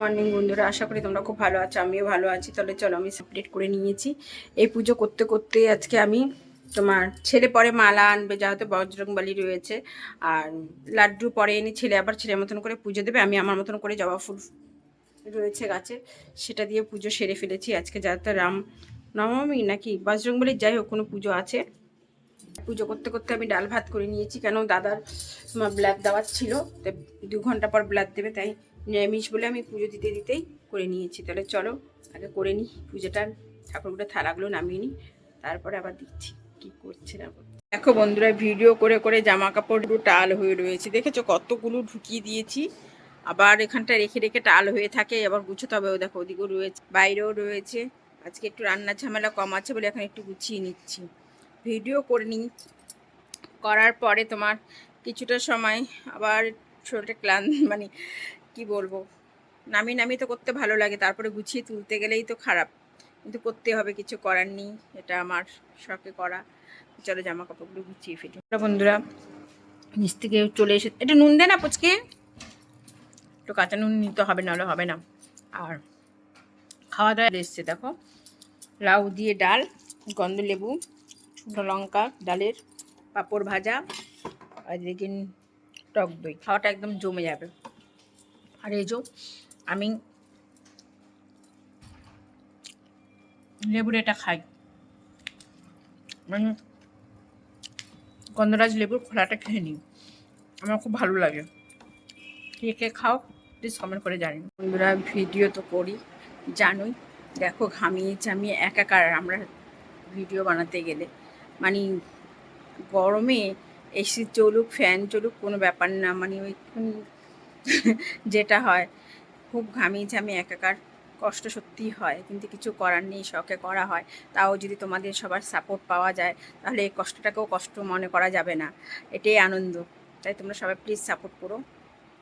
Morning বন্ধুরা, আশা করি তোমরা খুব ভালো আছো, আমিও ভালো আছি। তাহলে চলো আমি আপডেট করে নিয়েছি। এই পুজো করতে করতে আজকে আমি তোমার ছেলে পরে মালা আনবে, যেহেতু বজরংবালি রয়েছে। আর লাড্ডু পরে এনে ছেলে আবার ছেলের মতন করে পুজো দেবে, আমি আমার মতন করে জবা ফুল রয়েছে গাছে, সেটা দিয়ে পুজো সেরে ফেলেছি। আজকে যাতে রাম নবমী নাকি বজরংবলির, যাই হোক, কোনো পুজো আছে। পুজো করতে করতে আমি ডাল ভাত করে নিয়েছি, কেন দাদার তোমার ব্লাড দেওয়ার ছিল তাই দু ঘণ্টা পর ব্লাড দেবে, তাই নিরামিষ বলে আমি পুজো দিতে দিতেই করে নিয়েছি। তাহলে চলো, আগে করে নিই পুজোটার ঠাকুরগুলো থালাগুলো নামিয়ে নিই, তারপরে আবার দিচ্ছি কি করছে না দেখো বন্ধুরা, ভিডিও করে করে জামা কাপড় টাল হয়ে রয়েছে। দেখেছ কতগুলো ঢুকিয়ে দিয়েছি? আবার এখানটা রেখে রেখে টাল হয়ে থাকে আবার গুছোতে হবে। দেখো, ওদিকেও রয়েছে, বাইরেও রয়েছে। আজকে একটু রান্নার ঝামেলা কম আছে বলে এখন একটু গুছিয়ে নিচ্ছি। ভিডিও করে নিই। করার পরে তোমার কিছুটা সময় আবার শরীরটা ক্লান্ত মানে কি বলব? নামি নামি তো করতে ভালো লাগে, তারপরে গুছিয়ে তুলতে গেলেই তো খারাপ। কিন্তু করতে হবে, কিছু করার নেই, এটা আমার শখে করা। চলো জামা কাপড়গুলো গুছিয়ে ফেলি। বন্ধুরা, নিচ থেকে চলে এসে, এটা নুন দে না পুচকে? একটু কাঁচা নুন নিতে হবে, নাহলে হবে না। আর খাওয়া দাওয়া এসছে, দেখো। লাউ দিয়ে ডাল গন্ধ লেবু লঙ্কা, ডালের পাঁপড় ভাজা, আর এদিকে টক দই। খাওয়াটা একদম জমে যাবে। আর এই যে আমি লেবুর এটা খাই। মানে গন্ধরাজ লেবুর খোলাটা খেয়ে নিই আমার খুব ভালো লাগে। কে কে খাও প্লিজ কমেন্ট করে জানি বন্ধুরা, ভিডিও তো করি, জানোই। দেখো ঘামিয়েছি আমি একাকার আমরা ভিডিও বানাতে গেলে। মানে গরমে এসি চলুক ফ্যান চলুক, কোনো ব্যাপার না। মানে ওই যেটা হয়। খুব ঘামিঝামি একাকার কষ্ট সত্যি হয়, কিন্তু কিছু করার নেই, শখে করা হয়। তাও যদি তোমাদের সবার সাপোর্ট পাওয়া যায়, তাহলে এই কষ্টটাকেও কষ্ট মনে করা যাবে না। এটাই আনন্দ। তাই তোমরা সবাই প্লিজ সাপোর্ট করো।